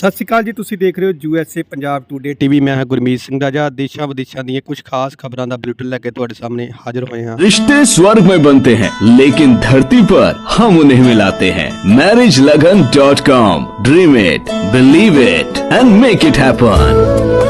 ਸਤਿ ਸ਼੍ਰੀ ਅਕਾਲ ਜੀ ਤੁਸੀਂ ਦੇਖ ਰਹੇ ਹੋ ਯੂਐਸਏ ਪੰਜਾਬ ਟੂਡੇ ਟੀਵੀ ਮੈਂ ਹਾਂ ਗੁਰਮੀਤ ਸਿੰਘ ਰਾਜਾ ਦੇਸ਼ਾਂ ਵਿਦੇਸ਼ਾਂ ਦੀਆਂ ਕੁਝ ਖਾਸ ਖਬਰਾਂ ਦਾ ਬੁਲੇਟਿਨ ਲੈ ਕੇ ਤੁਹਾਡੇ ਸਾਹਮਣੇ ਹਾਜ਼ਰ ਹੋਏ ਹਾਂ रिश्ते स्वर्ग में बनते हैं लेकिन धरती पर हम उन्हें मिलाते हैं marriage Lagan dot com dream it believe it and make it happen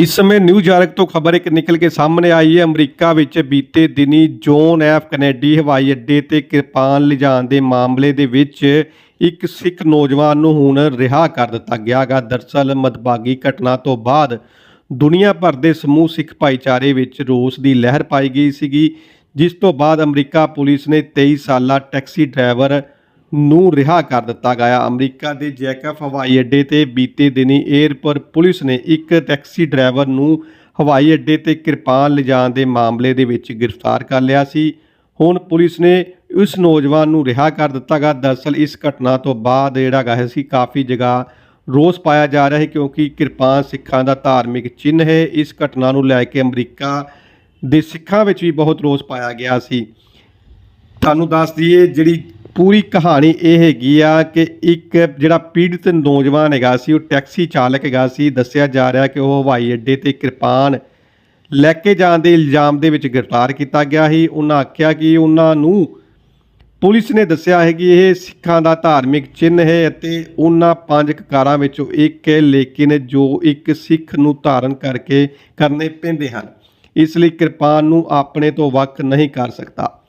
ਇਸ ਸਮੇਂ ਨਿਊਯਾਰਕ ਤੋਂ ਖਬਰ ਇੱਕ ਨਿਕਲ ਕੇ ਸਾਹਮਣੇ ਆਈ ਹੈ। ਅਮਰੀਕਾ ਵਿੱਚ ਬੀਤੇ ਦਿਨੀ ਜੋਨ ਐਫ ਕੈਨੇਡੀ ਹਵਾਈ ਅੱਡੇ ਤੇ ਕਿਰਪਾਨ ਲਿਜਾਣ ਦੇ ਮਾਮਲੇ ਦੇ ਵਿੱਚ ਇੱਕ ਸਿੱਖ ਨੌਜਵਾਨ ਨੂੰ ਹੁਣ ਰਿਹਾ ਕਰ ਦਿੱਤਾ ਗਿਆਗਾ ਦਰਸਲ ਮਦਭਾਗੀ ਘਟਨਾ ਤੋਂ ਬਾਅਦ ਦੁਨੀਆ ਭਰ ਦੇ ਸਮੂਹ ਸਿੱਖ ਭਾਈਚਾਰੇ ਵਿੱਚ ਰੋਸ ਦੀ ਲਹਿਰ ਪਾਈ ਗਈ ਸੀਗੀ, ਜਿਸ ਤੋਂ ਬਾਅਦ ਅਮਰੀਕਾ ਪੁਲਿਸ ਨੇ 23 ਸਾਲਾ ਟੈਕਸੀ ਡਰਾਈਵਰ ਨੂੰ ਰਿਹਾ ਕਰ ਦਿੱਤਾ ਗਿਆ। ਅਮਰੀਕਾ ਦੇ ਜੈਕਫ ਹਵਾਈ ਅੱਡੇ ਤੇ ਬੀਤੇ ਦਿਨੀ 에ਅਰਪੋਰਟ ਪੁਲਿਸ ਨੇ ਇੱਕ ਟੈਕਸੀ ਡਰਾਈਵਰ ਨੂੰ ਹਵਾਈ ਅੱਡੇ ਤੇ ਕਿਰਪਾਨ ਲਿਜਾਣ ਦੇ ਮਾਮਲੇ ਦੇ ਵਿੱਚ ਗ੍ਰਿਫਤਾਰ ਕਰ ਲਿਆ ਸੀ। ਹੁਣ ਪੁਲਿਸ ਨੇ ਉਸ ਨੌਜਵਾਨ ਨੂੰ ਰਿਹਾ ਕਰ ਦਿੱਤਾ ਗਾ ਦਰਅਸਲ ਇਸ ਘਟਨਾ ਤੋਂ ਬਾਅਦ ਜਿਹੜਾ ਗਾ ਸੀ, ਕਾਫੀ ਜਗ੍ਹਾ ਰੋਸ ਪਾਇਆ ਜਾ ਰਿਹਾ ਹੈ ਕਿਉਂਕਿ ਕਿਰਪਾਨ ਸਿੱਖਾਂ ਦਾ ਧਾਰਮਿਕ ਚਿੰਨ੍ਹ ਹੈ। ਇਸ ਘਟਨਾ ਨੂੰ ਲੈ ਕੇ ਅਮਰੀਕਾ ਦੇ ਸਿੱਖਾਂ ਵਿੱਚ ਵੀ ਬਹੁਤ ਰੋਸ ਪਾਇਆ ਗਿਆ ਸੀ। ਤੁਹਾਨੂੰ ਦੱਸ ਦਈਏ, ਜਿਹੜੀ ਪੂਰੀ ਕਹਾਣੀ ਇਹ ਹੈਗੀ ਆ ਕਿ ਇੱਕ ਜਿਹੜਾ ਪੀੜਤ ਨੌਜਵਾਨ ਹੈਗਾ ਸੀ, ਉਹ ਟੈਕਸੀ ਚਾਲਕ ਹੈਗਾ ਸੀ। ਦੱਸਿਆ ਜਾ ਰਿਹਾ ਕਿ ਉਹ ਹਵਾਈ ਅੱਡੇ ਤੇ ਕਿਰਪਾਨ ਲੈ ਕੇ ਜਾਣ ਦੇ ਇਲਜ਼ਾਮ ਦੇ ਵਿੱਚ ਗ੍ਰਿਫਤਾਰ ਕੀਤਾ ਗਿਆ ਸੀ। ਉਹਨਾਂ ਆਖਿਆ ਕਿ ਉਹਨਾਂ ਨੂੰ ਪੁਲਿਸ ਨੇ ਦੱਸਿਆ ਹੈ ਕਿ ਇਹ ਸਿੱਖਾਂ ਦਾ ਧਾਰਮਿਕ ਚਿੰਨ੍ਹ ਹੈ ਅਤੇ ਉਹਨਾਂ ਪੰਜ ਕਕਾਰਾਂ ਵਿੱਚੋਂ ਇੱਕ ਹੈ, ਲੇਕਿਨ ਜੋ ਇੱਕ ਸਿੱਖ ਨੂੰ ਧਾਰਨ ਕਰਕੇ ਕਰਨੇ ਪੈਂਦੇ ਹਨ, ਇਸ ਲਈ ਕਿਰਪਾਨ ਨੂੰ ਆਪਣੇ ਤੋਂ ਵੱਖ ਨਹੀਂ ਕਰ ਸਕਦਾ।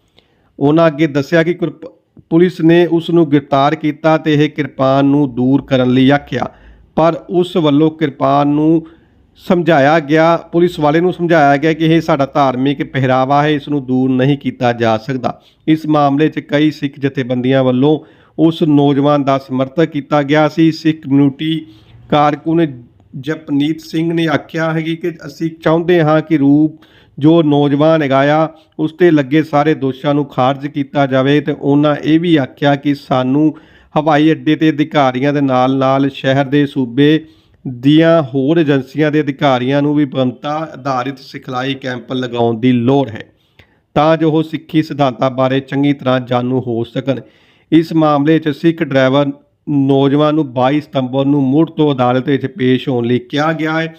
ਉਹਨਾਂ ਅੱਗੇ ਦੱਸਿਆ ਕਿ ਕਿਰਪ- ਪੁਲਿਸ ਨੇ ਉਸ ਨੂੰ ਗ੍ਰਿਫਤਾਰ ਕੀਤਾ ਤੇ ਇਹ ਕਿਰਪਾਨ ਨੂੰ ਦੂਰ ਕਰਨ ਲਈ ਆਖਿਆ। ਪਰ ਉਸ ਵੱਲੋਂ ਕਿਰਪਾਨ ਨੂੰ ਸਮਝਾਇਆ ਗਿਆ, ਪੁਲਿਸ ਵਾਲੇ ਨੂੰ ਸਮਝਾਇਆ ਗਿਆ ਕਿ ਇਹ ਸਾਡਾ ਧਾਰਮਿਕ ਪਹਿਰਾਵਾ ਹੈ ਇਸ ਨੂੰ ਦੂਰ ਨਹੀਂ ਕੀਤਾ ਜਾ ਸਕਦਾ। ਇਸ ਮਾਮਲੇ 'ਚ ਕਈ ਸਿੱਖ ਜਥੇਬੰਦੀਆਂ ਵੱਲੋਂ ਉਸ ਨੌਜਵਾਨ ਦਾ ਸਮਰਥਨ ਕੀਤਾ ਗਿਆ ਸੀ। ਸਿੱਖ ਕਮਿਊਨਿਟੀ ਕਾਰਕੁਨ ਜਪਨੀਤ ਸਿੰਘ ਨੇ ਆਖਿਆ ਹੈ ਕਿ ਅਸੀਂ ਚਾਹੁੰਦੇ ਹਾਂ ਕਿ ਰੂਪ ਜੋ ਨੌਜਵਾਨ ਹੈਗਾ ਉਸ ਤੇ ਲੱਗੇ ਸਾਰੇ ਦੋਸ਼ਾਂ ਨੂੰ ਖਾਰਜ ਕੀਤਾ ਜਾਵੇ ਤੇ ਉਹਨਾਂ ਇਹ ਵੀ ਆਖਿਆ ਕਿ ਸਾਨੂੰ ਹਵਾਈ ਅੱਡੇ ਤੇ ਅਧਿਕਾਰੀਆਂ ਦੇ ਨਾਲ ਨਾਲ ਸ਼ਹਿਰ ਦੇ ਸੂਬੇ ਦੀਆਂ ਹੋਰ ਏਜੰਸੀਆਂ ਦੇ ਅਧਿਕਾਰੀਆਂ ਨੂੰ ਵੀ ਬੰਤਾ ਆਧਾਰਿਤ ਸਿਖਲਾਈ ਕੈਂਪ ਲਗਾਉਣ ਦੀ ਲੋੜ ਹੈ, ਤਾਂ ਜੋ ਉਹ ਸਿੱਖੀ ਸਿਧਾਂਤਾਂ ਬਾਰੇ ਚੰਗੀ ਤਰ੍ਹਾਂ ਜਾਣੂ ਹੋ ਸਕਣ। ਇਸ ਮਾਮਲੇ 'ਚ ਸਿੱਖ ਡਰਾਈਵਰ ਨੌਜਵਾਨ ਨੂੰ 22 ਸਤੰਬਰ ਨੂੰ ਮੁੜ ਤੋਂ ਅਦਾਲਤ ਵਿੱਚ ਪੇਸ਼ ਹੋਣ ਲਈ ਕਿਹਾ ਗਿਆ ਹੈ।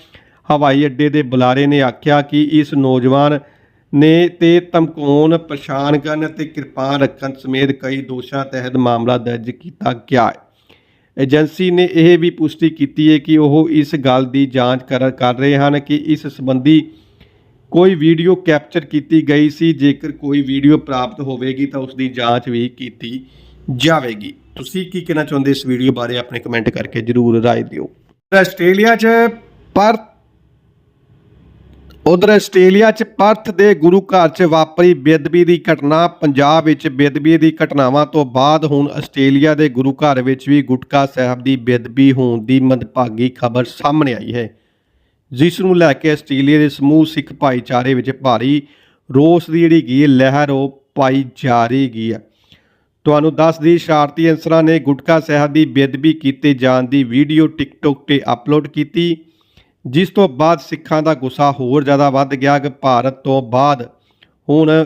ਹਵਾਈ ਅੱਡੇ ਦੇ ਬੁਲਾਰੇ ਨੇ ਆਖਿਆ ਕਿ ਇਸ ਨੌਜਵਾਨ ਨੇ ਤੇ ਧਮਕਾਉਣ ਪਛਾਣ ਕਰਨ ਅਤੇ ਕਿਰਪਾਨ ਰੱਖਣ ਸਮੇਤ ਕਈ ਦੋਸ਼ਾਂ ਤਹਿਤ ਮਾਮਲਾ ਦਰਜ ਕੀਤਾ ਗਿਆ ਹੈ। ਏਜੰਸੀ ਨੇ ਇਹ ਵੀ ਪੁਸ਼ਟੀ ਕੀਤੀ ਹੈ ਕਿ ਉਹ ਇਸ ਗੱਲ ਦੀ ਜਾਂਚ ਕਰ ਕਰ ਰਹੇ ਹਨ ਕਿ ਇਸ ਸੰਬੰਧੀ ਕੋਈ ਵੀਡੀਓ ਕੈਪਚਰ ਕੀਤੀ ਗਈ ਸੀ। ਜੇਕਰ ਕੋਈ ਵੀਡੀਓ ਪ੍ਰਾਪਤ ਹੋਵੇਗੀ ਤਾਂ ਉਸ ਦੀ ਜਾਂਚ ਵੀ ਕੀਤੀ ਜਾਵੇਗੀ। ਤੁਸੀਂ ਕੀ ਕਹਿਣਾ ਚਾਹੁੰਦੇ ਇਸ ਵੀਡੀਓ ਬਾਰੇ? ਆਪਣੇ ਕਮੈਂਟ ਕਰਕੇ ਜਰੂਰ ਰਾਏ ਦਿਓ। ਆਸਟ੍ਰੇਲੀਆ 'ਚ ਪਰ ਉਧਰ ਆਸਟ੍ਰੇਲੀਆ 'ਚ ਪਰਥ ਦੇ ਗੁਰੂ ਘਰ 'ਚ ਵਾਪਰੀ ਬੇਅਦਬੀ ਦੀ ਘਟਨਾ, ਪੰਜਾਬ ਵਿੱਚ ਬੇਅਦਬੀ ਦੀ ਘਟਨਾਵਾਂ ਤੋਂ ਬਾਅਦ ਹੁਣ ਆਸਟ੍ਰੇਲੀਆ ਦੇ ਗੁਰੂ ਘਰ ਵਿੱਚ ਵੀ ਗੁਟਕਾ ਸਾਹਿਬ ਦੀ ਬੇਅਦਬੀ ਹੋਣ ਦੀ ਮੰਦਭਾਗੀ ਖਬਰ ਸਾਹਮਣੇ ਆਈ ਹੈ। ਜਿਸ ਨੂੰ ਲੈ ਕੇ ਆਸਟ੍ਰੇਲੀਆ ਦੇ ਸਮੂਹ ਸਿੱਖ ਭਾਈਚਾਰੇ ਵਿੱਚ ਭਾਰੀ ਰੋਸ ਦੀ ਜਿਹੜੀ ਗੀ ਲਹਿਰ, ਉਹ ਪਾਈ ਜਾ ਰਹੀ ਗਈ ਹੈ। ਤੁਹਾਨੂੰ ਦੱਸ ਦੀ ਸ਼ਰਾਰਤੀ ਅਨਸਰਾਂ ਨੇ ਗੁਟਕਾ ਸਾਹਿਬ ਦੀ ਬੇਅਦਬੀ ਕੀਤੇ ਜਾਣ ਦੀ ਵੀਡੀਓ ਟਿਕਟੋਕ ਤੇ ਅਪਲੋਡ ਕੀਤੀ। ਜਿਸ ਤੋਂ ਬਾਅਦ ਸਿੱਖਾਂ ਦਾ ਗੁੱਸਾ ਹੋਰ ਜ਼ਿਆਦਾ ਵੱਧ ਗਿਆ, ਕਿ ਭਾਰਤ ਤੋਂ ਬਾਅਦ ਹੁਣ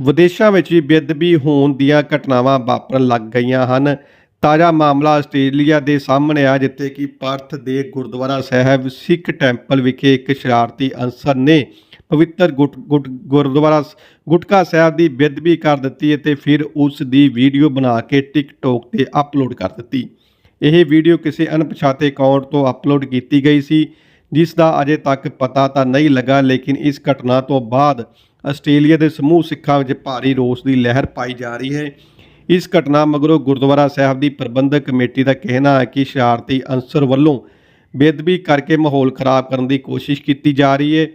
ਵਿਦੇਸ਼ਾਂ ਵਿੱਚ ਵੀ ਬੇਅਦਬੀ ਹੋਣ ਦੀਆਂ ਘਟਨਾਵਾਂ ਵਾਪਰਨ ਲੱਗ ਗਈਆਂ ਹਨ। ਤਾਜ਼ਾ ਮਾਮਲਾ ਆਸਟ੍ਰੇਲੀਆ ਦੇ ਸਾਹਮਣੇ ਆ, ਜਿੱਥੇ ਕਿ ਪਰਥ ਦੇ ਗੁਰਦੁਆਰਾ ਸਾਹਿਬ, ਸਿੱਖ ਟੈਂਪਲ ਵਿਖੇ ਇੱਕ ਸ਼ਰਾਰਤੀ ਅਨਸਰ ਨੇ ਪਵਿੱਤਰ ਗੁਟ ਗੁਟ, ਗੁਰਦੁਆਰਾ ਸ- ਗੁਟਕਾ ਸਾਹਿਬ ਦੀ ਬੇਅਦਬੀ ਕਰ ਦਿੱਤੀ ਅਤੇ ਫਿਰ ਉਸ ਦੀ ਵੀਡੀਓ ਬਣਾ ਕੇ ਟਿਕਟੋਕ ਤੇ ਅਪਲੋਡ ਕਰ ਦਿੱਤੀ। ਇਹ ਵੀਡੀਓ ਕਿਸੇ ਅਣਪਛਾਤੇ ਅਕਾਊਂਟ ਤੋਂ ਅਪਲੋਡ ਕੀਤੀ ਗਈ ਸੀ। ਜਿਸ ਦਾ ਅਜੇ ਤੱਕ ਪਤਾ ਤਾਂ ਨਹੀਂ ਲੱਗਾ, ਲੇਕਿਨ ਇਸ ਘਟਨਾ ਤੋਂ ਬਾਅਦ ਆਸਟ੍ਰੇਲੀਆ ਦੇ ਸਮੂਹ ਸਿੱਖਾਂ ਵਿੱਚ ਭਾਰੀ ਰੋਸ ਦੀ ਲਹਿਰ ਪਾਈ ਜਾ ਰਹੀ ਹੈ। ਇਸ ਘਟਨਾ ਮਗਰੋਂ ਗੁਰਦੁਆਰਾ ਸਾਹਿਬ ਦੀ ਪ੍ਰਬੰਧਕ ਕਮੇਟੀ ਦਾ ਕਹਿਣਾ ਹੈ ਕਿ ਸ਼ਰਾਰਤੀ ਅਨਸਰ ਵੱਲੋਂ ਬੇਅਦਬੀ ਕਰਕੇ ਮਾਹੌਲ ਖਰਾਬ ਕਰਨ ਦੀ ਕੋਸ਼ਿਸ਼ ਕੀਤੀ ਜਾ ਰਹੀ ਹੈ।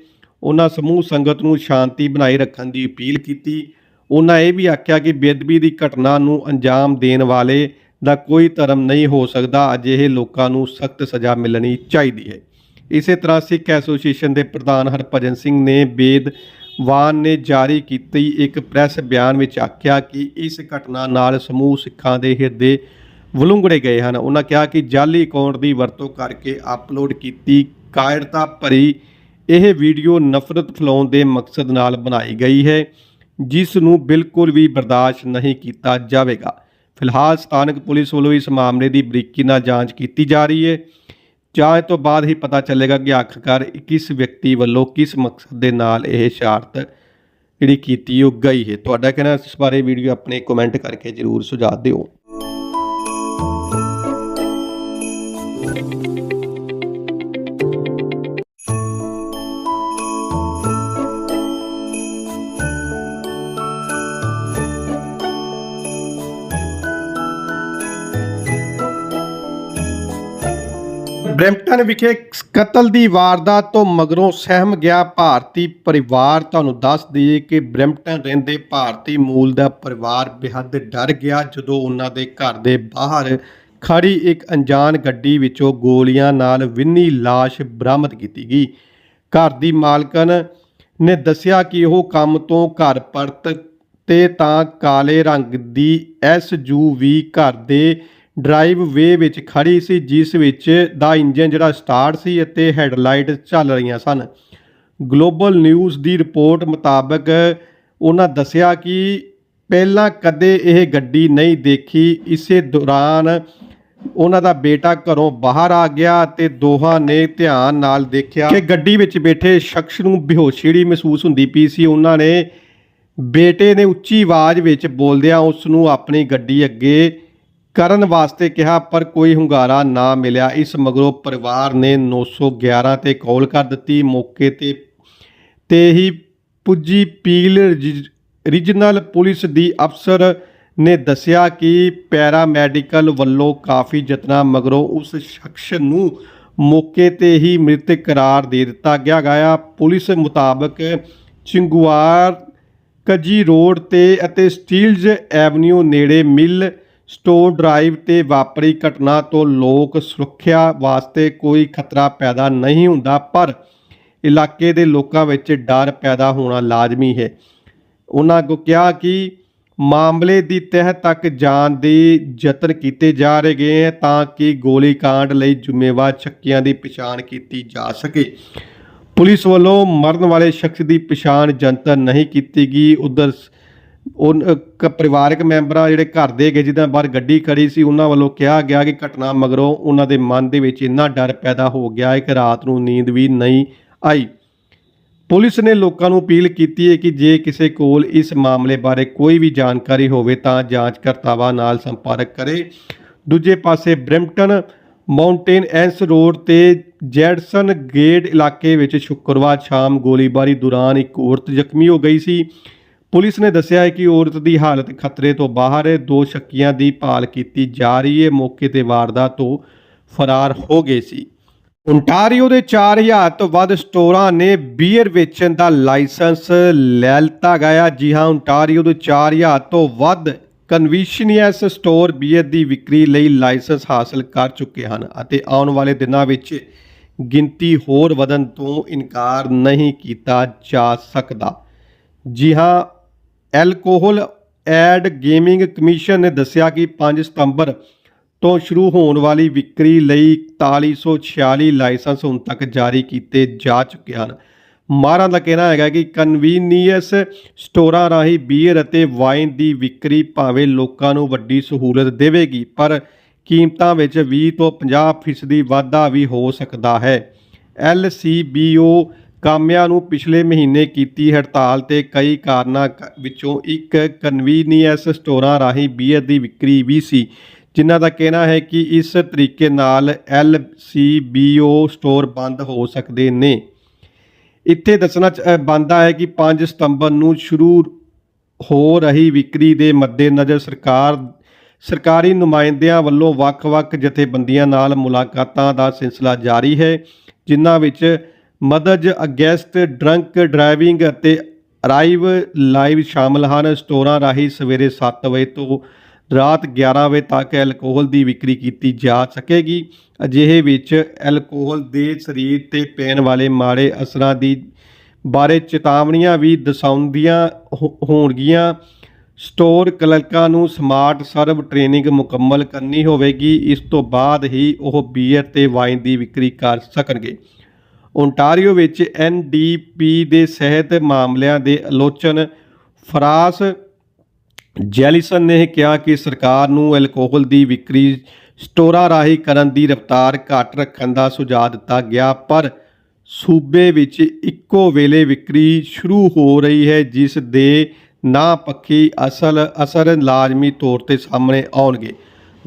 ਉਹਨਾਂ ਸਮੂਹ ਸੰਗਤ ਨੂੰ ਸ਼ਾਂਤੀ ਬਣਾਈ ਰੱਖਣ ਦੀ ਅਪੀਲ ਕੀਤੀ। ਉਹਨਾਂ ਇਹ ਵੀ ਆਖਿਆ ਕਿ ਬੇਦਬੀ ਦੀ ਘਟਨਾ ਨੂੰ ਅੰਜਾਮ ਦੇਣ ਵਾਲੇ ਦਾ ਕੋਈ ਧਰਮ ਨਹੀਂ ਹੋ ਸਕਦਾ। ਅਜਿਹੇ ਲੋਕਾਂ ਨੂੰ ਸਖਤ ਸਜ਼ਾ ਮਿਲਣੀ ਚਾਹੀਦੀ ਹੈ। ਇਸੇ ਤਰ੍ਹਾਂ ਸਿੱਖ ਐਸੋਸੀਏਸ਼ਨ ਦੇ ਪ੍ਰਧਾਨ ਹਰਭਜਨ ਸਿੰਘ ਨੇ ਬੇਦਵਾਨ ਨੇ ਜਾਰੀ ਕੀਤੀ ਇੱਕ ਪ੍ਰੈਸ ਬਿਆਨ ਵਿੱਚ ਆਖਿਆ ਕਿ ਇਸ ਘਟਨਾ ਨਾਲ ਸਮੂਹ ਸਿੱਖਾਂ ਦੇ ਹਿਰਦੇ ਵਲੁੰਗੜੇ ਗਏ ਹਨ। ਉਹਨਾਂ ਕਿਹਾ ਕਿ ਜਾਲੀ ਅਕਾਊਂਟ ਦੀ ਵਰਤੋਂ ਕਰਕੇ ਅਪਲੋਡ ਕੀਤੀ ਕਾਇਰਤਾ ਭਰੀ ਇਹ ਵੀਡੀਓ ਨਫ਼ਰਤ ਫੈਲਾਉਣ ਦੇ ਮਕਸਦ ਨਾਲ ਬਣਾਈ ਗਈ ਹੈ, ਜਿਸ ਨੂੰ ਬਿਲਕੁਲ ਵੀ ਬਰਦਾਸ਼ਤ ਨਹੀਂ ਕੀਤਾ ਜਾਵੇਗਾ। ਫਿਲਹਾਲ ਸਥਾਨਕ ਪੁਲਿਸ ਵੱਲੋਂ ਇਸ ਮਾਮਲੇ ਦੀ ਬਰੀਕੀ ਨਾਲ ਜਾਂਚ ਕੀਤੀ ਜਾ ਰਹੀ ਹੈ। ਜਾਂਚ ਤੋਂ ਬਾਅਦ ਹੀ ਪਤਾ ਚੱਲੇਗਾ ਕਿ ਆਖਰਕਾਰ ਕਿਸ ਵਿਅਕਤੀ ਵੱਲੋਂ ਕਿਸ ਮਕਸਦ ਦੇ ਨਾਲ ਇਹ ਸ਼ਰਾਰਤ ਜਿਹੜੀ ਕੀਤੀ ਉਹ ਗਈ ਹੈ। ਤੁਹਾਡਾ ਕਹਿਣਾ ਇਸ ਬਾਰੇ ਵੀਡੀਓ ਆਪਣੇ ਕਮੈਂਟ ਕਰਕੇ ਜਰੂਰ ਸੁਝਾਅ ਦਿਓ। ਬ੍ਰੈਂਪਟਨ ਵਿਖੇ ਕਤਲ ਦੀ ਵਾਰਦਾਤ ਤੋਂ ਮਗਰੋਂ ਸਹਿਮ ਗਿਆ ਭਾਰਤੀ ਪਰਿਵਾਰ। ਤੁਹਾਨੂੰ ਦੱਸ ਦਈਏ ਕਿ ਬ੍ਰੈਂਪਟਨ ਰਹਿੰਦੇ ਭਾਰਤੀ ਮੂਲ ਦਾ ਪਰਿਵਾਰ ਬੇਹੱਦ ਡਰ ਗਿਆ ਜਦੋਂ ਉਹਨਾਂ ਦੇ ਘਰ ਦੇ ਬਾਹਰ ਖੜੀ ਇੱਕ ਅਣਜਾਣ ਗੱਡੀ ਵਿੱਚੋਂ ਗੋਲੀਆਂ ਨਾਲ ਵਿੰਨੀ ਲਾਸ਼ ਬਰਾਮਦ ਕੀਤੀ ਗਈ। ਘਰ ਦੀ ਮਾਲਕਨ ਨੇ ਦੱਸਿਆ ਕਿ ਉਹ ਕੰਮ ਤੋਂ ਘਰ ਪਰਤ ਤੇ ਤਾਂ ਕਾਲੇ ਰੰਗ ਦੀ ਐਸਯੂਵੀ ਘਰ ਦੇ ਡਰਾਈਵ ਵੇ ਵਿੱਚ ਖੜੀ ਸੀ, ਜਿਸ ਵਿੱਚ ਦਾ ਇੰਜਨ ਜਿਹੜਾ ਸਟਾਰਟ ਸੀ ਅਤੇ ਹੈਡਲਾਈਟ ਚੱਲ ਰਹੀਆਂ ਸਨ। ਗਲੋਬਲ ਨਿਊਜ਼ ਦੀ ਰਿਪੋਰਟ ਮੁਤਾਬਕ ਉਹਨਾਂ ਦੱਸਿਆ ਕਿ ਪਹਿਲਾਂ ਕਦੇ ਇਹ ਗੱਡੀ ਨਹੀਂ ਦੇਖੀ। ਇਸੇ ਦੌਰਾਨ ਉਹਨਾਂ ਦਾ ਬੇਟਾ ਘਰੋਂ ਬਾਹਰ ਆ ਗਿਆ ਤੇ ਦੋਹਾਂ ਨੇ ਧਿਆਨ ਨਾਲ ਦੇਖਿਆ ਕਿ ਗੱਡੀ ਵਿੱਚ ਬੈਠੇ ਸ਼ਖਸ ਨੂੰ ਬੇਹੋਸ਼ੀ ਮਹਿਸੂਸ ਹੁੰਦੀ ਪਈ ਸੀ। ਉਹਨਾਂ ਨੇ ਬੇਟੇ ਨੇ ਉੱਚੀ ਆਵਾਜ਼ ਵਿੱਚ ਬੋਲਦਿਆਂ ਉਸ ਨੂੰ ਆਪਣੀ ਗੱਡੀ ਅੱਗੇ ਕਰਨ ਵਾਸਤੇ ਕਿਹਾ, ਪਰ ਕੋਈ ਹੁੰਗਾਰਾ ਨਾ ਮਿਲਿਆ। ਇਸ ਮਗਰੋਂ ਪਰਿਵਾਰ ਨੇ 911 ਤੇ ਕਾਲ ਕਰ ਦਿੱਤੀ। ਮੌਕੇ ਤੇ ਤੇ ਹੀ ਪੁੱਜੀ ਪੀਲ ਰਿਜ- ਰੀਜਨਲ ਪੁਲਿਸ ਦੀ ਅਫਸਰ ਨੇ ਦੱਸਿਆ ਕਿ ਪੈਰਾ ਮੈਡੀਕਲ ਵੱਲੋਂ ਕਾਫੀ ਯਤਨਾਂ ਮਗਰੋਂ ਉਸ ਸ਼ਖਸ ਨੂੰ ਮੌਕੇ ਤੇ ਹੀ ਮ੍ਰਿਤਕ ਕਰਾਰ ਦੇ ਦਿੱਤਾ ਗਿਆ ਗਿਆ। ਪੁਲਿਸ ਮੁਤਾਬਕ ਚਿੰਗੁਆਰ, ਕਜੀ ਰੋਡ ਤੇ ਅਤੇ ਸਟੀਲਜ਼ ਐਵਨਿਊ ਨੇੜੇ ਮਿਲ ਸਟੋਰ ਡਰਾਈਵ ਤੇ ਵਾਪਰੀ ਘਟਨਾ ਤੋਂ ਲੋਕ ਸੁਰੱਖਿਆ ਵਾਸਤੇ ਕੋਈ ਖਤਰਾ ਪੈਦਾ ਨਹੀਂ ਹੁੰਦਾ, ਪਰ ਇਲਾਕੇ ਦੇ ਲੋਕਾਂ ਵਿੱਚ ਡਰ ਪੈਦਾ ਹੋਣਾ ਲਾਜ਼ਮੀ ਹੈ। ਉਹਨਾਂ ਅੱਗੋਂ ਕਿਹਾ ਕਿ ਮਾਮਲੇ ਦੀ ਤਹਿ ਤੱਕ ਜਾਣ ਦੇ ਯਤਨ ਕੀਤੇ ਜਾ ਰਹੇ ਗਏ ਹੈ ਤਾਂ ਕਿ ਗੋਲੀकांड ਲਈ ਜ਼ਿੰਮੇਵਾਰ ਸ਼ੱਕੀਆਂ ਦੀ ਪਛਾਣ ਕੀਤੀ ਜਾ ਸਕੇ। ਪੁਲਿਸ ਵੱਲੋਂ ਮਰਨ ਵਾਲੇ ਸ਼ਖਸ ਦੀ ਪਛਾਣ ਜਨਤਕ ਨਹੀਂ ਕੀਤੀ ਗਈ। ਉਧਰ ਉਹ ਕ- ਪਰਿਵਾਰਕ ਮੈਂਬਰਾਂ ਜਿਹੜੇ ਘਰ ਦੇ ਗਏ ਜਿਹਨਾਂ ਬਾਹਰ ਗੱਡੀ ਖੜੀ ਸੀ, ਉਹਨਾਂ ਵੱਲੋਂ ਕਿਹਾ ਗਿਆ ਕਿ ਘਟਨਾ ਮਗਰੋਂ ਉਹਨਾਂ ਦੇ ਮਨ ਦੇ ਵਿੱਚ ਇੰਨਾ ਡਰ ਪੈਦਾ ਹੋ ਗਿਆ ਕਿ ਰਾਤ ਨੂੰ ਨੀਂਦ ਵੀ ਨਹੀਂ ਆਈ। ਪੁਲਿਸ ਨੇ ਲੋਕਾਂ ਨੂੰ ਅਪੀਲ ਕੀਤੀ ਹੈ ਕਿ ਜੇ ਕਿਸੇ ਕੋਲ ਇਸ ਮਾਮਲੇ ਬਾਰੇ ਕੋਈ ਵੀ ਜਾਣਕਾਰੀ ਹੋਵੇ ਤਾਂ ਜਾਂਚਕਰਤਾਵਾਂ ਨਾਲ ਸੰਪਰਕ ਕਰੇ। ਦੂਜੇ ਪਾਸੇ ਬ੍ਰੈਂਪਟਨ ਮਾਊਂਟੇਨ ਐਂਸ ਰੋਡ ਤੇ ਜੈਡਸਨ ਗੇਟ ਇਲਾਕੇ ਵਿੱਚ ਸ਼ੁੱਕਰਵਾਰ ਸ਼ਾਮ ਗੋਲੀਬਾਰੀ ਦੌਰਾਨ ਇੱਕ ਔਰਤ ਜ਼ਖਮੀ ਹੋ ਗਈ ਸੀ। ਪੁਲਿਸ ਨੇ ਦੱਸਿਆ ਹੈ ਕਿ ਔਰਤ ਦੀ ਹਾਲਤ ਖਤਰੇ ਤੋਂ ਬਾਹਰ ਹੈ। ਦੋ ਸ਼ੱਕੀਆਂ ਦੀ ਭਾਲ ਕੀਤੀ ਜਾ ਰਹੀ ਹੈ। ਮੌਕੇ ਤੇ ਵਾਰਦਾਤ ਤੋਂ ਫਰਾਰ ਹੋ ਗਏ ਸੀ। ਓਨਟਾਰੀਓ ਦੇ 4000 ਤੋਂ ਵੱਧ ਸਟੋਰਾਂ ਨੇ ਬੀਅਰ ਵੇਚਣ ਦਾ ਲਾਇਸੈਂਸ ਲੈ ਲਿੱਤਾ ਗਿਆ। ਜੀ ਹਾਂ ਓਨਟਾਰੀਓ ਦੇ 4000 ਤੋਂ ਵੱਧ ਕਨਵੀਨੀਅੰਸ ਸਟੋਰ ਬੀਅਰ ਦੀ ਵਿਕਰੀ ਲਈ ਲਾਇਸੈਂਸ ਹਾਸਲ ਕਰ ਚੁੱਕੇ ਹਨ ਅਤੇ ਆਉਣ ਵਾਲੇ ਦਿਨਾਂ ਵਿੱਚ ਗਿਣਤੀ ਹੋਰ ਵਧਣ ਤੋਂ ਇਨਕਾਰ ਨਹੀਂ ਕੀਤਾ ਜਾ ਸਕਦਾ। ਜੀ ਹਾਂ ਐਲਕੋਹਲ ਐਡ ਗੇਮਿੰਗ ਕਮਿਸ਼ਨ ਨੇ ਦੱਸਿਆ ਕਿ 5 ਸਤੰਬਰ ਤੋਂ ਸ਼ੁਰੂ ਹੋਣ ਵਾਲੀ ਵਿਕਰੀ ਲਈ 4146 ਲਾਇਸੈਂਸ ਹੁਣ ਤੱਕ ਜਾਰੀ ਕੀਤੇ ਜਾ ਚੁੱਕੇ ਹਨ। ਮਾਰਾਂ ਦਾ ਕਹਿਣਾ ਹੈਗਾ ਕਿ ਕਨਵੀਨੀਅੰਸ ਸਟੋਰਾਂ ਰਾਹੀਂ ਬੀਅਰ ਅਤੇ ਵਾਈਨ ਦੀ ਵਿਕਰੀ ਭਾਵੇਂ ਲੋਕਾਂ ਨੂੰ ਵੱਡੀ ਸਹੂਲਤ ਦੇਵੇਗੀ, ਪਰ ਕੀਮਤਾਂ ਵਿੱਚ 20 ਤੋਂ 50% ਦੀ ਵਾਧਾ ਵੀ ਹੋ ਸਕਦਾ ਹੈ। ਐਲਸੀਬੀਓ ਕਾਮਿਆਂ ਨੂੰ ਪਿਛਲੇ ਮਹੀਨੇ ਕੀਤੀ ਹੜਤਾਲ ਤੇ ਕਈ ਕਾਰਨਾਂ ਕ- ਵਿੱਚੋਂ ਇੱਕ ਕਨਵੀਨੀਅੰਸ ਸਟੋਰਾਂ ਰਾਹੀਂ ਬੀਅਰ ਦੀ ਵਿਕਰੀ ਵੀ ਸੀ, ਜਿਨ੍ਹਾਂ ਦਾ ਕਹਿਣਾ ਹੈ ਕਿ ਇਸ ਤਰੀਕੇ ਨਾਲ ਐਲਸੀਬੀਓ ਸਟੋਰ ਬੰਦ ਹੋ ਸਕਦੇ ਨੇ। ਇੱਥੇ ਦੱਸਣਾ ਚ- ਬਣਦਾ ਹੈ ਕਿ 5 ਸਤੰਬਰ ਨੂੰ ਸ਼ੁਰੂ ਹੋ ਰਹੀ ਵਿਕਰੀ ਦੇ ਮੱਦੇਨਜ਼ਰ ਸਰਕਾਰ, ਸਰਕਾਰੀ ਨੁਮਾਇੰਦਿਆਂ ਵੱਲੋਂ ਵੱਖ-ਵੱਖ ਜਥੇਬੰਦੀਆਂ ਨਾਲ ਮੁਲਾਕਾਤਾਂ ਦਾ ਸਿਲਸਿਲਾ ਜਾਰੀ ਹੈ, ਜਿਨ੍ਹਾਂ ਵਿੱਚ ਮਦਦ ਅਗੇਂਸਟ ਡਰੰਕ ਡਰਾਈਵਿੰਗ ਅਤੇ ਅਰਾਈਵ ਲਾਈਵ ਸ਼ਾਮਲ ਹਨ। ਸਟੋਰਾਂ ਰਾਹੀਂ ਸਵੇਰੇ 7 ਵਜੇ ਤੋਂ ਰਾਤ 11 ਵਜੇ ਤੱਕ ਐਲਕੋਹਲ ਦੀ ਵਿਕਰੀ ਕੀਤੀ ਜਾ ਸਕੇਗੀ। ਅਜਿਹੇ ਵਿੱਚ ਐਲਕੋਹਲ ਦੇ ਸਰੀਰ ਤੇ ਪੈਣ ਵਾਲੇ ਮਾੜੇ ਅਸਰਾਂ ਦੀ ਬਾਰੇ ਚੇਤਾਵਨੀਆਂ ਵੀ ਦਸਾਉਂਦੀਆਂ ਹੋ- ਹੋਣਗੀਆਂ। ਸਟੋਰ ਕਲਰਕਾਂ ਨੂੰ ਸਮਾਰਟ ਸਰਵ ਟ੍ਰੇਨਿੰਗ ਮੁਕੰਮਲ ਕਰਨੀ ਹੋਵੇਗੀ। ਇਸ ਤੋਂ ਬਾਅਦ ਹੀ ਉਹ ਬੀਅਰ ਤੇ ਵਾਈਨ ਦੀ ਵਿਕਰੀ ਕਰ ਸਕਣਗੇ। ਓਨਟਾਰੀਓ ਵਿੱਚ ਐਨਡੀਪੀ ਦੇ ਸਿਹਤ ਮਾਮਲਿਆਂ ਦੇ ਆਲੋਚਨ, ਫਰਾਂਸ ਜੈਲਿਸਨ ਨੇ ਕਿਹਾ ਕਿ ਸਰਕਾਰ ਨੂੰ ਐਲਕੋਹਲ ਦੀ ਵਿਕਰੀ ਸਟੋਰਾਂ ਰਾਹੀਂ ਕਰਨ ਦੀ ਰਫ਼ਤਾਰ ਘੱਟ ਰੱਖਣ ਦਾ ਸੁਝਾਅ ਦਿੱਤਾ ਗਿਆ, ਪਰ ਸੂਬੇ ਵਿੱਚ ਇੱਕੋ ਵੇਲੇ ਵਿਕਰੀ ਸ਼ੁਰੂ ਹੋ ਰਹੀ ਹੈ, ਜਿਸ ਦੇ ਨਾ ਪੱਖੀ ਅਸਲ ਅਸਰ ਲਾਜ਼ਮੀ ਤੌਰ ਤੇ ਸਾਹਮਣੇ ਆਉਣਗੇ।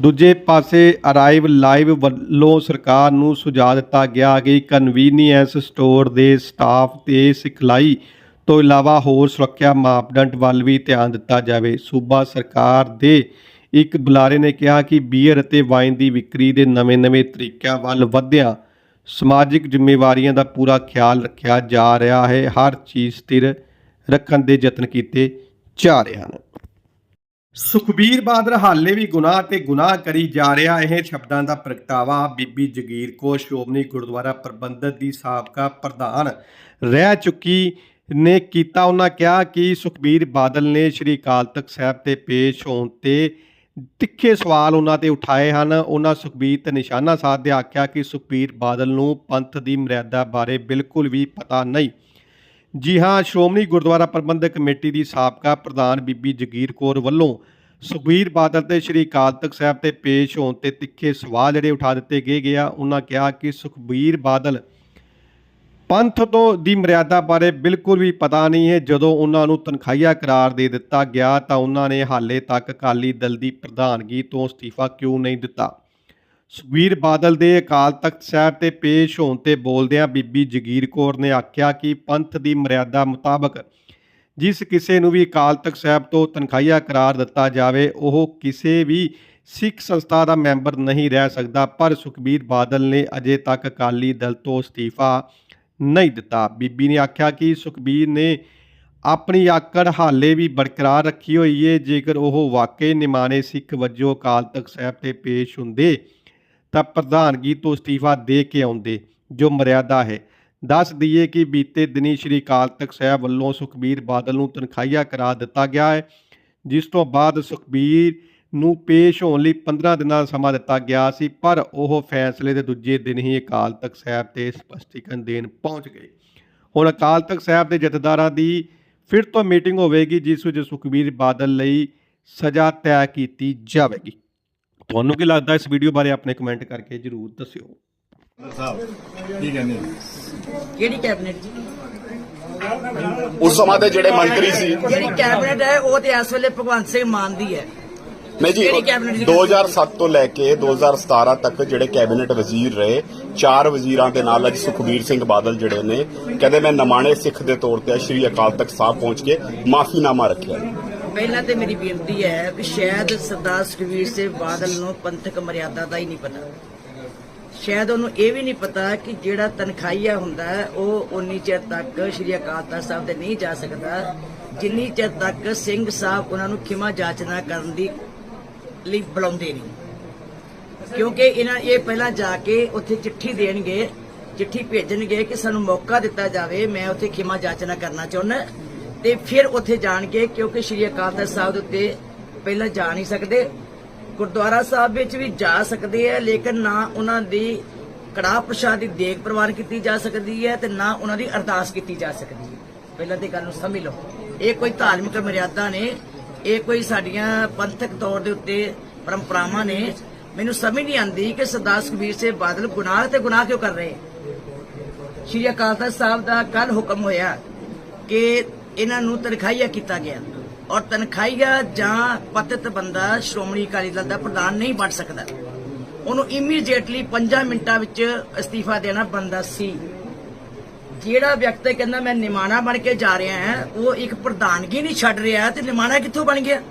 ਦੂਜੇ ਪਾਸੇ ਅਰਾਈਵ ਲਾਈਵ ਵੱਲੋਂ ਸਰਕਾਰ ਨੂੰ ਸੁਝਾਅ ਦਿੱਤਾ ਗਿਆ ਕਿ ਕਨਵੀਨੀਅੰਸ ਸਟੋਰ ਦੇ ਸਟਾਫ ਤੇ ਸਿਖਲਾਈ ਤੋਂ ਇਲਾਵਾ ਹੋਰ ਸੁਰੱਖਿਆ ਮਾਪਦੰਡ ਵੱਲ ਵੀ ਧਿਆਨ ਦਿੱਤਾ ਜਾਵੇ। ਸੂਬਾ ਸਰਕਾਰ ਦੇ ਇੱਕ ਬੁਲਾਰੇ ਨੇ ਕਿਹਾ ਕਿ ਬੀਅਰ ਅਤੇ ਵਾਈਨ ਦੀ ਵਿਕਰੀ ਦੇ ਨਵੇਂ-ਨਵੇਂ ਤਰੀਕਿਆਂ ਵੱਲ ਵਧਿਆ ਸਮਾਜਿਕ ਜ਼ਿੰਮੇਵਾਰੀਆਂ ਦਾ ਪੂਰਾ ਖਿਆਲ ਰੱਖਿਆ ਜਾ ਰਿਹਾ ਹੈ। ਹਰ ਚੀਜ਼ ਸਥਿਰ ਰੱਖਣ ਦੇ ਯਤਨ ਕੀਤੇ ਜਾ ਰਹੇ ਹਨ। ਸੁਖਬੀਰ ਬਾਦਲ ਹਾਲੇ ਵੀ ਗੁਨਾਹ ਤੇ ਗੁਨਾਹ ਕਰੀ ਜਾ ਰਿਹਾ। ਇਹ ਸ਼ਬਦਾਂ ਦਾ ਪ੍ਰਗਟਾਵਾ ਬੀਬੀ ਜਗੀਰ ਕੋ ਸ਼੍ਰੋਮਣੀ ਗੁਰਦੁਆਰਾ ਪ੍ਰਬੰਧਕ ਦੀ ਸਾਬਕਾ ਪ੍ਰਧਾਨ ਰਹਿ ਚੁੱਕੀ ਨੇ ਕੀਤਾ। ਉਹਨਾਂ ਕਿਹਾ ਕਿ ਸੁਖਬੀਰ ਬਾਦਲ ਨੇ ਸ਼੍ਰੀ ਅਕਾਲ ਤਖਤ ਸਾਹਿਬ ਤੇ ਪੇਸ਼ ਹੋਣ ਤੇ ਤਿੱਖੇ ਸਵਾਲ ਉਹਨਾਂ ਤੇ ਉਠਾਏ ਹਨ। ਉਹਨਾਂ ਸੁਖਬੀਰ ਤੇ ਨਿਸ਼ਾਨਾ ਸਾਧ ਦੇ ਆਖਿਆ ਕਿ ਸੁਖਬੀਰ ਬਾਦਲ ਨੂੰ ਪੰਥ ਦੀ ਮਰਿਆਦਾ ਬਾਰੇ ਬਿਲਕੁਲ ਵੀ ਪਤਾ ਨਹੀਂ। ਜੀ ਹਾਂ, ਸ਼੍ਰੋਮਣੀ ਗੁਰਦੁਆਰਾ ਪ੍ਰਬੰਧਕ ਕਮੇਟੀ ਦੀ ਸਾਬਕਾ ਪ੍ਰਧਾਨ ਬੀਬੀ ਜਗੀਰ ਕੌਰ ਵੱਲੋਂ ਸੁਖਬੀਰ ਬਾਦਲ ਤੇ ਸ਼੍ਰੀ ਅਕਾਲ ਤਖਤ ਸਾਹਿਬ ਤੇ ਪੇਸ਼ ਹੋਣ ਤੇ ਤਿੱਖੇ ਸਵਾਲ ਜਿਹੜੇ ਉਠਾ ਦਿੱਤੇ ਗਏ ਗਿਆ ਉਹਨਾਂ ਕਿਹਾ ਕਿ ਸੁਖਬੀਰ ਬਾਦਲ ਪੰਥ ਤੋਂ ਦੀ ਮਰਿਆਦਾ ਬਾਰੇ ਬਿਲਕੁਲ ਵੀ ਪਤਾ ਨਹੀਂ ਹੈ। ਜਦੋਂ ਉਹਨਾਂ ਨੂੰ ਤਨਖਾਹੀਆ ਕਰਾਰ ਦੇ ਦਿੱਤਾ ਗਿਆ ਤਾਂ ਉਹਨਾਂ ਨੇ ਹਾਲੇ ਤੱਕ ਅਕਾਲੀ ਦਲ ਦੀ ਪ੍ਰਧਾਨਗੀ ਤੋਂ ਅਸਤੀਫਾ ਕਿਉਂ ਨਹੀਂ ਦਿੱਤਾ? ਸੁਖਬੀਰ ਬਾਦਲ ਦੇ ਅਕਾਲ ਤਖਤ ਸਾਹਿਬ ਤੇ ਪੇਸ਼ ਹੋਣ ਤੇ ਬੋਲਦਿਆਂ ਬੀਬੀ ਜਗੀਰ ਕੌਰ ਨੇ ਆਖਿਆ ਕਿ ਪੰਥ ਦੀ ਮਰਿਆਦਾ ਮੁਤਾਬਕ ਜਿਸ ਕਿਸੇ ਨੂੰ ਵੀ ਅਕਾਲ ਤਖਤ ਸਾਹਿਬ ਤੋਂ ਤਨਖਾਹੀਆ ਕਰਾਰ ਦਿੱਤਾ ਜਾਵੇ, ਉਹ ਕਿਸੇ ਵੀ ਸਿੱਖ ਸੰਸਥਾ ਦਾ ਮੈਂਬਰ ਨਹੀਂ ਰਹਿ ਸਕਦਾ। ਪਰ ਸੁਖਬੀਰ ਬਾਦਲ ਨੇ ਅਜੇ ਤੱਕ ਅਕਾਲੀ ਦਲ ਤੋਂ ਅਸਤੀਫਾ ਨਹੀਂ ਦਿੱਤਾ। ਬੀਬੀ ਨੇ ਆਖਿਆ ਕਿ ਸੁਖਬੀਰ ਨੇ ਆਪਣੀ ਆਕੜ ਹਾਲੇ ਵੀ ਬਰਕਰਾਰ ਰੱਖੀ ਹੋਈ ਹੈ ਜੇਕਰ ਉਹ ਵਾਕਈ ਨਿਮਾਣੇ ਸਿੱਖ ਵਜੋਂ ਅਕਾਲ ਤਖਤ ਸਾਹਿਬ ਤੇ ਪੇਸ਼ ਹੁੰਦੇ ਤਾਂ ਪ੍ਰਧਾਨਗੀ ਤੋਂ ਅਸਤੀਫਾ ਦੇ ਕੇ ਆਉਂਦੇ, ਜੋ ਮਰਿਆਦਾ ਹੈ। ਦੱਸ ਦਈਏ ਕਿ ਬੀਤੇ ਦਿਨੀ ਸ਼੍ਰੀ ਅਕਾਲ ਤਖਤ ਸਾਹਿਬ ਵੱਲੋਂ ਸੁਖਬੀਰ ਬਾਦਲ ਨੂੰ ਤਨਖਾਹੀਆ ਕਰਾਰ ਦਿੱਤਾ ਗਿਆ ਹੈ, ਜਿਸ ਤੋਂ ਬਾਅਦ ਸੁਖਬੀਰ ਨੂੰ ਪੇਸ਼ ਹੋਣ ਲਈ 15 ਦਿਨਾਂ ਦਾ ਸਮਾਂ ਦਿੱਤਾ ਗਿਆ ਸੀ, ਪਰ ਉਹ ਫੈਸਲੇ ਦੇ ਦੂਜੇ ਦਿਨ ਹੀ ਅਕਾਲ ਤਖਤ ਸਾਹਿਬ ਤੇ ਸਪਸ਼ਟੀਕਰਨ ਦੇਣ ਪਹੁੰਚ ਗਏ। ਹੁਣ ਅਕਾਲ ਤਖਤ ਸਾਹਿਬ ਦੇ ਜਥੇਦਾਰਾਂ ਦੀ ਫਿਰ ਤੋਂ ਮੀਟਿੰਗ ਹੋਵੇਗੀ, ਜਿਸ ਵਿੱਚ ਸੁਖਬੀਰ ਬਾਦਲ ਲਈ ਸਜ਼ਾ ਤੈਅ ਕੀਤੀ ਜਾਵੇਗੀ। ਤੁਹਾਨੂੰ ਕੀ ਲੱਗਦਾ ਇਸ ਵੀਡੀਓ ਬਾਰੇ ਆਪਣੇ ਕਮੈਂਟ ਕਰਕੇ ਜਰੂਰ ਦੱਸਿਓ। ਕੀ ਕਹਿੰਦੇ ਕਿਹੜੀ ਕੈਬਨਿਟ ਜੀ? ਉਸ ਸਮਾਂ ਦੇ ਜਿਹੜੇ ਮੰਤਰੀ ਸੀ। ਜਿਹੜੀ ਕੈਬਨਿਟ ਹੈ ਉਹ ਤੇ ਇਸ ਵੇਲੇ ਭਗਵੰਤ ਸਿੰਘ ਮਾਨ ਦੀ ਹੈ। ਨਹੀਂ ਜੀ ਕਿਹੜੀ cabinet ਦੀ ਗੱਲ? 2007 ਤੋਂ ਲੈ ਕੇ 2017 ਤੱਕ ਜਿਹੜੇ ਕੈਬਨਿਟ ਵਜ਼ੀਰ ਰਹੇ ਚਾਰ ਵਜ਼ੀਰਾਂ ਦੇ ਨਾਲ ਅੱਜ ਸੁਖਬੀਰ ਸਿੰਘ ਬਾਦਲ ਜਿਹੜੇ ਨੇ ਕਹਿੰਦੇ ਮੈਂ ਨਮਾਣੇ ਸਿੱਖ ਦੇ ਤੌਰ ਤੇ ਸ਼੍ਰੀ ਅਕਾਲ ਤਖਤ ਸਾਹਿਬ ਪਹੁੰਚ ਕੇ ਮਾਫੀਨਾਮਾ ਰੱਖਿਆ ਪਹਿਲਾਂ ਤੇ ਮੇਰੀ ਬੇਨਤੀ ਹੈ ਕਿ ਸ਼ਾਇਦ ਸਰਦਾਰ ਸੁਖਬੀਰ ਸਿੰਘ ਬਾਦਲ ਨੂੰ ਪੰਥਕ ਮਰਿਆਦਾ ਦਾ ਹੀ ਨਹੀਂ ਪਤਾ। ਸ਼ਾਇਦ ਉਹਨੂੰ ਇਹ ਵੀ ਨਹੀਂ ਪਤਾ ਕਿ ਜਿਹੜਾ ਤਨਖਾਹੀਆ ਹੁੰਦਾ, ਉਹ ਉਨੀ ਚਿਰ ਤੱਕ ਸ਼੍ਰੀ ਅਕਾਲ ਤਖਤ ਸਾਹਿਬ ਤੇ ਨਹੀਂ ਜਾ ਸਕਦਾ। ਜਿੰਨੀ ਚਿਰ ਤੱਕ ਸਿੰਘ ਸਾਹਿਬ ਉਹਨਾਂ ਨੂੰ ਖਿਮਾ ਜਾਚਨਾ ਕਰਨ ਦੀ ਲਈ ਬੁਲਾਉਂਦੇ ਨਹੀਂ। ਕਿਉਂਕਿ ਇਹਨਾਂ ਇਹ ਪਹਿਲਾਂ ਜਾ ਕੇ ਉੱਥੇ ਚਿੱਠੀ ਦੇਣਗੇ, ਚਿੱਠੀ ਭੇਜਣਗੇ ਕਿ ਸਾਨੂੰ ਮੌਕਾ ਦਿੱਤਾ ਜਾਵੇ, ਮੈਂ ਉੱਥੇ ਖਿਮਾ ਜਾਚਨਾ ਕਰਨਾ ਚਾਹੁੰਦਾ। ਤੇ ਫਿਰ ਉੱਥੇ ਜਾਣ ਕੇ, ਕਿਉਂਕਿ ਸ਼੍ਰੀ ਅਕਾਲ ਤਖਤ ਸਾਹਿਬ ਦੇ ਉੱਤੇ ਪਹਿਲਾਂ ਜਾ ਨਹੀਂ ਸਕਦੇ, ਗੁਰਦੁਆਰਾ ਸਾਹਿਬ ਵਿੱਚ ਵੀ ਜਾ ਸਕਦੇ ਆ, ਲੇਕਿਨ ਨਾ ਉਹਨਾਂ ਦੀ ਕੜਾਹ ਪ੍ਰਸ਼ਾਦ ਦੀ ਦੇਗ ਪ੍ਰਵਾਨ ਕੀਤੀ ਜਾ ਸਕਦੀ ਹੈ ਤੇ ਨਾ ਉਹਨਾਂ ਦੀ ਅਰਦਾਸ ਕੀਤੀ ਜਾ ਸਕਦੀ ਹੈ। ਪਹਿਲਾਂ ਤੇ ਗੱਲ ਨੂੰ ਸਮਝ ਲਓ। ਇਹ ਕੋਈ ਧਾਰਮਿਕ ਮਰਿਆਦਾ ਨੇ, ਇਹ ਕੋਈ ਸਾਡੀਆਂ ਪੰਥਕ ਤੌਰ ਦੇ ਉੱਤੇ ਪਰੰਪਰਾਵਾਂ ਨੇ। ਮੈਨੂੰ ਸਮਝ ਨਹੀਂ ਆਉਂਦੀ ਕਿ ਸਰਦਾਰ ਸੁਖਬੀਰ ਸਿੰਘ ਬਾਦਲ ਗੁਨਾਹ ਤੇ ਗੁਨਾਹ ਕਿਉਂ ਕਰ ਰਹੇ? ਸ਼੍ਰੀ ਅਕਾਲ ਤਖਤ ਸਾਹਿਬ ਦਾ ਕੱਲ ਹੁਕਮ ਹੋਇਆ ਕਿ ਇਹਨਾਂ ਨੂੰ ਤਨਖਾਹੀਆ ਕੀਤਾ ਗਿਆ। ਔਰ ਤਨਖਾਹੀਆ ਜਾਂ ਪਤਿਤ ਬੰਦਾ ਸ਼੍ਰੋਮਣੀ ਅਕਾਲੀ ਦਲ ਦਾ ਪ੍ਰਧਾਨ ਨਹੀਂ ਬਣ ਸਕਦਾ। ਉਹਨੂੰ ਇਮੀਡੀਏਟਲੀ 5 ਮਿੰਟਾਂ ਵਿੱਚ ਅਸਤੀਫਾ ਦੇਣਾ ਬੰਦਾ ਸੀ। ਜਿਹੜਾ ਵਿਅਕਤੀ ਕਹਿੰਦਾ, ਮੈਂ ਨਿਮਾਣਾ ਬਣ ਕੇ ਜਾ ਰਿਹਾ ਹਾਂ, ਉਹ ਇੱਕ ਪ੍ਰਧਾਨਗੀ ਨਹੀਂ ਛੱਡ ਰਿਹਾ ਤੇ ਨਿਮਾਣਾ ਕਿੱਥੋਂ ਬਣ ਗਿਆ?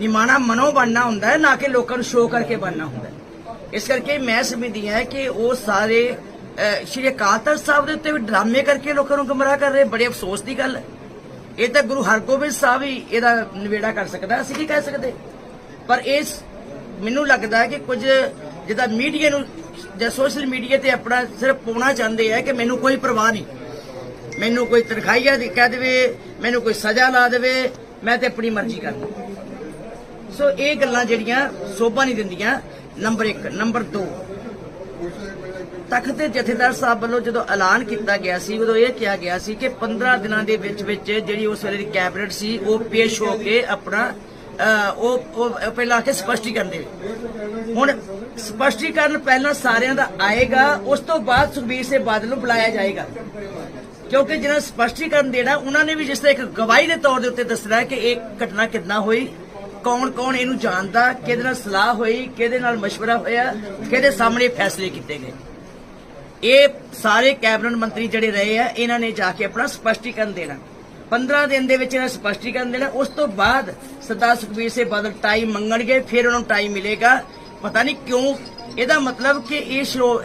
ਨਿਮਾਣਾ ਮਨੋਂ ਬਣਨਾ ਹੁੰਦਾ ਹੈ, ਨਾ ਕਿ ਲੋਕਾਂ ਨੂੰ ਸ਼ੋਅ ਕਰਕੇ ਬਣਨਾ ਹੁੰਦਾ ਇਸ ਕਰਕੇ ਮੈਂ ਸਮਝਦੀ ਹਾਂ ਕਿ ਉਹ ਸਾਰੇ ਸ਼੍ਰੀ ਅਕਾਲ ਤਖਤ ਸਾਹਿਬ ਦੇ ਉੱਤੇ ਵੀ ਡਰਾਮੇ ਕਰਕੇ ਲੋਕਾਂ ਨੂੰ ਗੁੰਮਰਾਹ ਕਰ ਰਹੇ, ਬੜੇ ਅਫਸੋਸ ਦੀ ਗੱਲ ਹੈ। ਇਹ ਤਾਂ ਗੁਰੂ ਹਰਗੋਬਿੰਦ ਸਾਹਿਬ ਹੀ ਇਹਦਾ ਨਿਵੇੜਾ ਕਰ ਸਕਦਾ, ਅਸੀਂ ਕੀ ਕਹਿ ਸਕਦੇ? ਪਰ ਇਸ, ਮੈਨੂੰ ਲੱਗਦਾ ਹੈ ਕਿ ਕੁਝ ਜਿਹਦਾ ਮੀਡੀਆ ਨੂੰ, ਜਾਂ ਸੋਸ਼ਲ ਮੀਡੀਆ ਤੇ ਆਪਣਾ ਸਿਰਫ ਪਾਉਣਾ ਚਾਹੁੰਦੇ ਆ ਕਿ ਮੈਨੂੰ ਕੋਈ ਪਰਵਾਹ ਨਹੀਂ। ਮੈਨੂੰ ਕੋਈ ਤਨਖਾਹੀਆ ਦੀ ਕਹਿ ਦੇਵੇ, ਮੈਨੂੰ ਕੋਈ ਸਜ਼ਾ ਲਾ ਦੇਵੇ, ਮੈਂ ਤੇ ਆਪਣੀ ਮਰਜ਼ੀ ਕਰਦਾ। ਸੋ ਇਹ ਗੱਲਾਂ ਜਿਹੜੀਆਂ ਸੋਭਾ ਨਹੀਂ ਦਿੰਦੀਆਂ, ਨੰਬਰ 1 ਨੰਬਰ 2 ਤਖਤ ਦੇ ਜਥੇਦਾਰ ਸਾਹਿਬ ਵੱਲੋਂ ਜਦੋਂ ਐਲਾਨ ਕੀਤਾ ਗਿਆ ਸੀ ਉਦੋਂ ਇਹ ਕਿਹਾ ਗਿਆ ਸੀ ਕਿ 15 ਦਿਨਾਂ ਦੇ ਵਿੱਚ ਵਿੱਚ ਜਿਹੜੀ ਉਸ ਵੇਲੇ ਦੀ ਕੈਬਨਿਟ ਸੀ ਉਹ ਪੇਸ਼ ਹੋ ਕੇ ਆਪਣਾ ਅਹ, ਉਹ ਉਹ ਪਹਿਲਾਂ ਆ ਕੇ ਸਪਸ਼ਟੀਕਰਨ ਦੇਵੇ ਹੁਣ ਸਪਸ਼ਟੀਕਰਨ ਪਹਿਲਾਂ ਸਾਰਿਆਂ ਦਾ ਆਏਗਾ ਉਸ ਤੋਂ ਬਾਅਦ ਸੁਖਬੀਰ ਸਿੰਘ ਬਾਦਲ ਨੂੰ ਬੁਲਾਇਆ ਜਾਏਗਾ ਕਿਉਂਕਿ ਜਿਹਨਾਂ ਸਪਸ਼ਟੀਕਰਨ ਦੇਣਾ ਉਹਨਾਂ ਨੇ ਵੀ ਜਿਸ ਤਰ੍ਹਾਂ ਇੱਕ ਗਵਾਹੀ ਦੇ ਤੌਰ ਦੇ ਉੱਤੇ ਦੱਸਣਾ ਹੈ ਕਿ ਇਹ ਘਟਨਾ ਕਿੱਦਾਂ ਹੋਈ ਕੌਣ ਕੌਣ ਇਹਨੂੰ ਜਾਣਦਾ ਕਿਹਦੇ ਨਾਲ ਸਲਾਹ ਹੋਈ ਕਿਹਦੇ ਨਾਲ مشورہ ਹੋਇਆ ਕਿਹਦੇ ਸਾਹਮਣੇ ਫੈਸਲੇ ਕੀਤੇ ਗਏ ਇਹ ਸਾਰੇ ਕੈਬਨਿਟ ਮੰਤਰੀ ਜਿਹੜੇ ਰਹੇ ਆ, ਇਹਨਾਂ ਨੇ ਜਾ ਕੇ ਆਪਣਾ ਸਪਸ਼ਟੀਕਰਨ ਦੇਣਾ। 15 ਦਿਨ ਦੇ ਵਿੱਚ ਇਹਨਾਂ ਸਪਸ਼ਟੀਕਰਨ ਦੇਣਾ। ਉਸ ਤੋਂ ਬਾਅਦ ਸਰਦਾਰ ਸੁਖਬੀਰ ਸਿੰਘ ਬਾਦਲ ਟਾਈਮ ਮੰਗਣਗੇ, ਫਿਰ ਉਹਨਾਂ ਨੂੰ ਟਾਈਮ ਮਿਲੇਗਾ। ਪਤਾ ਨਹੀਂ ਕਿਉਂ, ਇਹਦਾ ਮਤਲਬ ਕਿ ਇਹ ਸ਼੍ਰੋ-